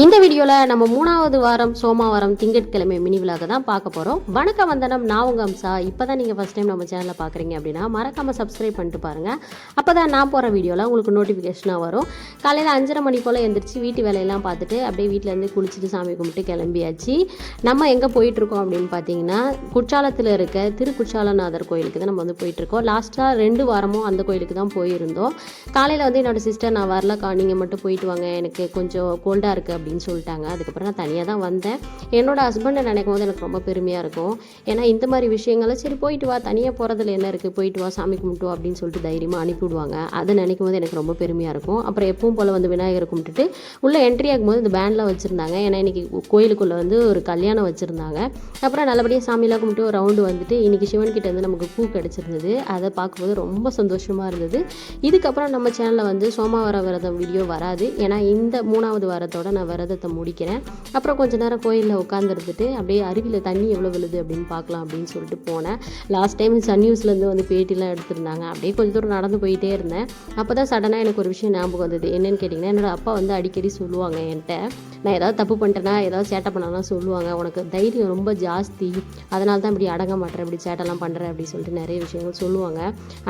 இந்த வீடியோவில் நம்ம மூணாவது வாரம் சோமவாரம் திங்கட்கிழமை மினி விழாக தான் பார்க்க போகிறோம் வணக்கம் வந்தனம் நான் உங்கள் அம்சா. இப்போ தான் நீங்கள் ஃபஸ்ட் டைம் நம்ம சேனலில் பார்க்குறீங்க அப்படின்னா மறக்காமல் சப்ஸ்கிரைப் பண்ணிட்டு பாருங்கள் அப்போ தான் நான் போகிற வீடியோவில் உங்களுக்கு நோட்டிஃபிகேஷனாக வரும். காலையில் அஞ்சரை மணி போல் எழுந்திரிச்சு வீட்டு வேலையெல்லாம் பார்த்துட்டு அப்படியே வீட்டிலேருந்து குளிச்சுட்டு சாமி கும்பிட்டு கிளம்பியாச்சு. நம்ம எங்கே போயிட்டுருக்கோம் அப்படின்னு பார்த்தீங்கன்னா குற்றாலத்தில் இருக்க திருக்குற்றாலநாதர் கோயிலுக்கு தான் நம்ம வந்து போயிட்டுருக்கோம் லாஸ்ட்டாக ரெண்டு வாரமும் அந்த கோயிலுக்கு தான் போயிருந்தோம். காலையில் வந்து என்னோட சிஸ்டர் நான் வரலக்கா நீங்கள் மட்டும் போயிட்டு வாங்க. எனக்கு கொஞ்சம் கோல்டாக இருக்குது அப்படின்னு சொல்லிட்டாங்க. அதுக்கப்புறம் நான் தனியாக தான் வந்தேன். என்னோட ஹஸ்பண்டை நினைக்கும் போது எனக்கு ரொம்ப பெருமையாக இருக்கும். ஏன்னா இந்த மாதிரி விஷயங்களை சரி போயிட்டு வா. தனியாக போகிறதுல என்ன இருக்குது போயிட்டு வா. சாமி கும்பிட்டு வா. அப்படின்னு சொல்லிட்டு தைரியமாக அனுப்பிவிடுவாங்க அதை நினைக்கும் போது எனக்கு ரொம்ப பெருமையாக இருக்கும். அப்புறம் எப்பவும் போல் வந்து விநாயகர் கும்பிட்டுட்டு உள்ளே என்ட்ரி ஆகும்போது இந்த பேண்டில் வச்சுருந்தாங்க. ஏன்னா இன்றைக்கி கோயிலுக்குள்ளே வந்து ஒரு கல்யாணம் வச்சுருந்தாங்க. அப்புறம் நல்லபடியாக சாமியெல்லாம் கும்பிட்டு ஒரு ரவுண்டு வந்துட்டு இன்றைக்கி சிவன்கிட்ட வந்து நமக்கு பூ கிடச்சிருந்தது. அதை பார்க்கும்போது ரொம்ப சந்தோஷமாக இருந்தது. இதுக்கப்புறம் நம்ம சேனலில் வந்து சோமாவார விரதம் வீடியோ வராது. ஏன்னா இந்த மூணாவது வாரத்தோட நான் விரதத்தை முடிக்கிறேன். அப்புறம் கொஞ்ச நேரம் கோயிலில் உட்காந்துருந்துட்டு அப்படியே அருவியில் தண்ணி எவ்வளோ விழுது அப்படின்னு பார்க்கலாம் அப்படின்னு சொல்லிட்டு போனேன். லாஸ்ட் டைம் சன் நியூஸ்லேருந்து வந்து பேட்டிலாம் எடுத்திருந்தாங்க. அப்படியே கொஞ்சம் தூரம் நடந்து போயிட்டே இருந்தேன். அப்போ தான் சடனாக எனக்கு ஒரு விஷயம் ஞாபகம் வந்தது. என்னென்னு கேட்டிங்கன்னா என்னோடய அப்பா வந்து அடிக்கடி சொல்லுவாங்க என்கிட்ட நான் ஏதாவது தப்பு பண்ணிட்டேன்னா ஏதாவது சேட்டை பண்ணாலும் சொல்லுவாங்க. உனக்கு தைரியம் ரொம்ப ஜாஸ்தி. அதனால தான் இப்படி அடங்க மாட்டேன் இப்படி சேட்டெல்லாம் பண்ணுறேன் அப்படின்னு சொல்லிட்டு நிறைய விஷயங்கள் சொல்லுவாங்க.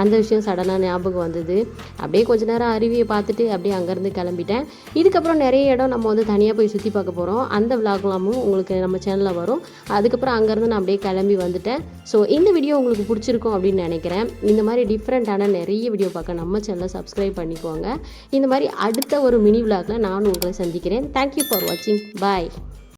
அந்த விஷயம் சடனாக ஞாபகம் வந்தது. அப்படியே கொஞ்ச நேரம் அருவியை பார்த்துட்டு அப்படியே அங்கேருந்து கிளம்பிட்டேன். இதுக்கப்புறம் நிறைய இடம் நம்ம வந்து தனியாக போய் சுற்றி பார்க்க போகிறோம் அந்த விளாக்லாமும் உங்களுக்கு நம்ம சேனலில் வரும். அதுக்கப்புறம் அங்கேருந்து நான் அப்படியே கிளம்பி வந்துட்டேன். ஸோ இந்த வீடியோ உங்களுக்கு பிடிச்சிருக்கும் அப்படின்னு நினைக்கிறேன். இந்த மாதிரி டிஃப்ரெண்ட்டான நிறைய வீடியோ பார்க்க நம்ம சேனலை சப்ஸ்கிரைப் பண்ணிக்கோங்க. இந்த மாதிரி அடுத்த ஒரு மினி விளாகில் நான் உங்களை சந்திக்கிறேன். தேங்க்யூ ஃபார் வாட்சிங் பாய்